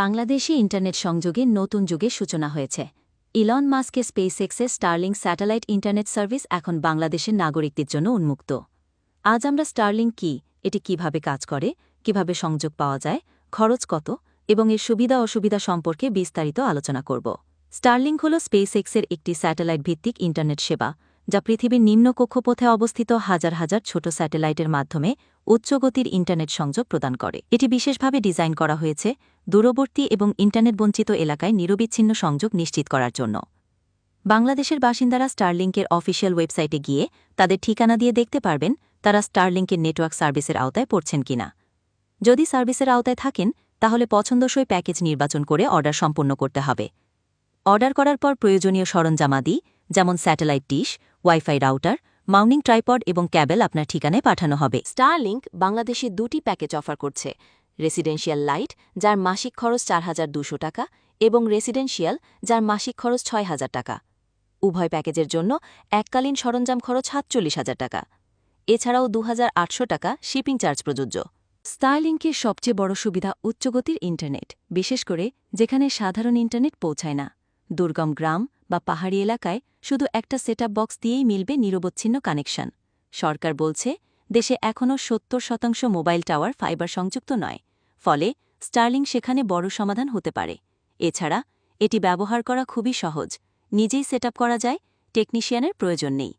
বাংলাদেশে ইন্টারনেট সংযোগের নতুন যুগের সূচনা হয়েছে। ইলন মাস্কের স্পেসএক্সের স্টার্লিং স্যাটেলাইট ইন্টারনেট সার্ভিস এখন বাংলাদেশের নাগরিকদের জন্য উন্মুক্ত। আজ আমরা স্টার্লিং কি, এটি কীভাবে কাজ করে, কীভাবে সংযোগ পাওয়া যায়, খরচ কত, এবং এর সুবিধা অসুবিধা সম্পর্কে বিস্তারিত আলোচনা করব। স্টার্লিং হল স্পেসএক্সের একটি স্যাটেলাইট ভিত্তিক ইন্টারনেট সেবা, যা পৃথিবীর নিম্ন কক্ষপথে অবস্থিত হাজার হাজার ছোট স্যাটেলাইটের মাধ্যমে উচ্চগতির ইন্টারনেট সংযোগ প্রদান করে। এটি বিশেষভাবে ডিজাইন করা হয়েছে দূরবর্তী এবং ইন্টারনেট বঞ্চিত এলাকায় নিরবিচ্ছিন্ন সংযোগ নিশ্চিত করার জন্য। বাংলাদেশের বাসিন্দারা স্টারলিংকের অফিসিয়াল ওয়েবসাইটে গিয়ে তাদের ঠিকানা দিয়ে দেখতে পারবেন তারা স্টারলিংকের নেটওয়ার্ক সার্ভিসের আওতায় পড়ছেন কিনা। যদি সার্ভিসের আওতায় থাকেন, তাহলে পছন্দসই প্যাকেজ নির্বাচন করে অর্ডার সম্পন্ন করতে হবে। অর্ডার করার পর প্রয়োজনীয় সরঞ্জামাদি যেমন স্যাটেলাইট ডিশ, ওয়াইফাই রাউটার, মাউনিং ট্রাইপড এবং ক্যাবেল আপনার ঠিকানায় পাঠানো হবে। স্টারলিংক বাংলাদেশে দুটি প্যাকেজ অফার করছে। রেসিডেন্সিয়াল লাইট, যার মাসিক খরচ চার হাজার দুশো টাকা, এবং রেসিডেন্সিয়াল যার মাসিক খরচ ছয় হাজার টাকা। উভয় প্যাকেজের জন্য এককালীন সরঞ্জাম খরচ সাতচল্লিশ হাজার টাকা। এছাড়াও দু হাজার আটশো টাকা শিপিং চার্জ প্রযোজ্য। স্টারলিংকের সবচেয়ে বড় সুবিধা উচ্চগতির ইন্টারনেট, বিশেষ করে যেখানে সাধারণ ইন্টারনেট পৌঁছায় না। দুর্গম গ্রাম বা পাহাড়ি এলাকায় শুধু একটা সেটআপ বক্স দিয়েই মিলবে নিরবচ্ছিন্ন কানেকশন। সরকার বলছে, দেশে এখনও সত্তর শতাংশ মোবাইল টাওয়ার ফাইবার সংযুক্ত নয়। ফলে স্টার্লিং সেখানে বড় সমাধান হতে পারে। এছাড়া, এটি ব্যবহার করা খুবই সহজ। নিজেই সেটআপ করা যায়, টেকনিশিয়ানের প্রয়োজন নেই।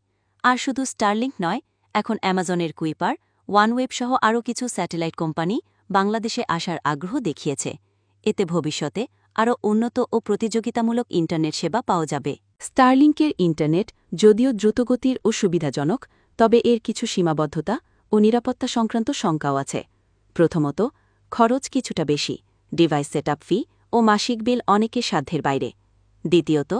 আর শুধু স্টারলিংক নয়, এখন অ্যামাজনের কুইপার, ওয়ানওয়েব সহ আরও কিছু স্যাটেলাইট কোম্পানি বাংলাদেশে আসার আগ্রহ দেখিয়েছে। এতে ভবিষ্যতে আরও উন্নত ও প্রতিযোগিতামূলক ইন্টারনেট সেবা পাওয়া যাবে। স্টারলিংকের ইন্টারনেট যদিও দ্রুতগতির ও সুবিধাজনক, তবে এর কিছু সীমাবদ্ধতা ও নিরাপত্তা সংক্রান্ত শঙ্কাও আছে। প্রথমত খরচ কিছুটা বেশি, ডিভাইস সেটআপ ফি ও মাসিক বিল অনেকের সাধ্যের বাইরে। দ্বিতীয়ত,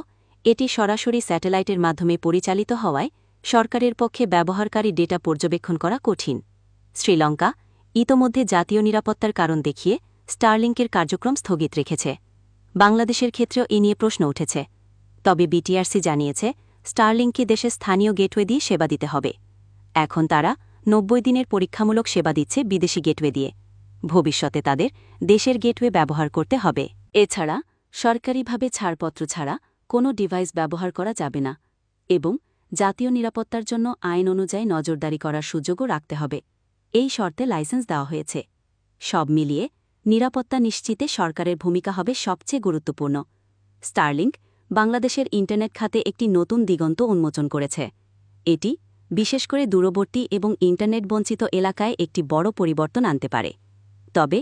এটি সরাসরি স্যাটেলাইটের মাধ্যমে পরিচালিত হওয়ায় সরকারের পক্ষে ব্যবহারকারী ডেটা পর্যবেক্ষণ করা কঠিন। শ্রীলঙ্কা ইতোমধ্যে জাতীয় নিরাপত্তার কারণ দেখিয়ে স্টারলিংকের কার্যক্রম স্থগিত রেখেছে। বাংলাদেশের ক্ষেত্রেও এ নিয়ে প্রশ্ন উঠেছে। তবে বিটিআরসি জানিয়েছে স্টারলিংকে দেশে স্থানীয় গেটওয়ে দিয়ে সেবা দিতে হবে। এখন তারা নব্বই দিনের পরীক্ষামূলক সেবা দিচ্ছে বিদেশি গেটওয়ে দিয়ে। ভবিষ্যতে তাদের দেশের গেটওয়ে ব্যবহার করতে হবে। এছাড়া, সরকারিভাবে ছাড়পত্র ছাড়া কোনো ডিভাইস ব্যবহার করা যাবে না এবং জাতীয় নিরাপত্তার জন্য আইন অনুযায়ী নজরদারি করার সুযোগও রাখতে হবে। এই শর্তে লাইসেন্স দেওয়া হয়েছে। সব মিলিয়ে নিরাপত্তা নিশ্চিতে সরকারের ভূমিকা হবে সবচেয়ে গুরুত্বপূর্ণ। স্টারলিংক বাংলাদেশের ইন্টারনেট খাতে একটি নতুন দিগন্ত উন্মোচন করেছে। এটি বিশেষ করে দূরবর্তী এবং ইন্টারনেট বঞ্চিত এলাকায় একটি বড় পরিবর্তন আনতে পারে। তবে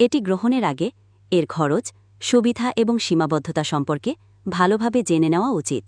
এটি গ্রহণের আগে এর খরচ সুবিধা এবং সীমাবদ্ধতা সম্পর্কে ভালোভাবে জেনে নেওয়া উচিত।